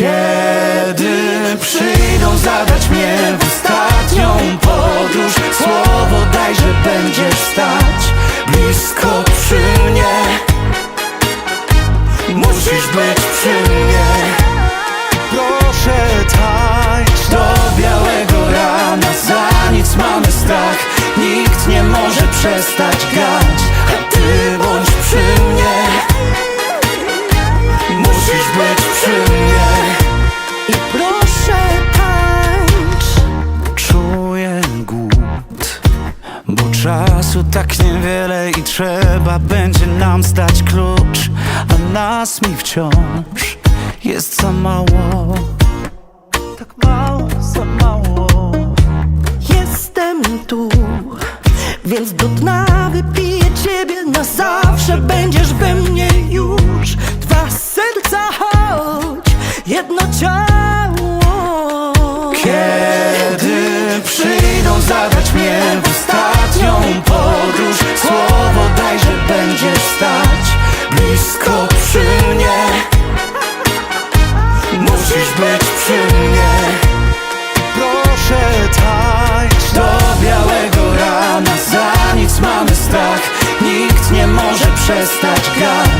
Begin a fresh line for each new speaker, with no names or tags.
Kiedy przyjdą zabrać mnie w ostatnią podróż Słowo daj, że będziesz stać blisko przy mnie. Musisz być przy mnie. Proszę tańcz Do białego rana Za nic mamy strach. Nikt nie może przestać grać czasu tak niewiele I trzeba będzie nam stać klucz A nas mi wciąż Jest za mało. Tak mało, za mało.
Jestem tu Więc do dna wypiję ciebie na zawsze. Będziesz we mnie już. Dwa serca choć Jedno ciało.
Kiedy przyjdą zabrać mnie podróż Słowo daj, że będziesz stać blisko przy mnie. Musisz być przy mnie. Proszę tańcz. Do białego rana Za nic mamy strach. Nikt nie może przestać grać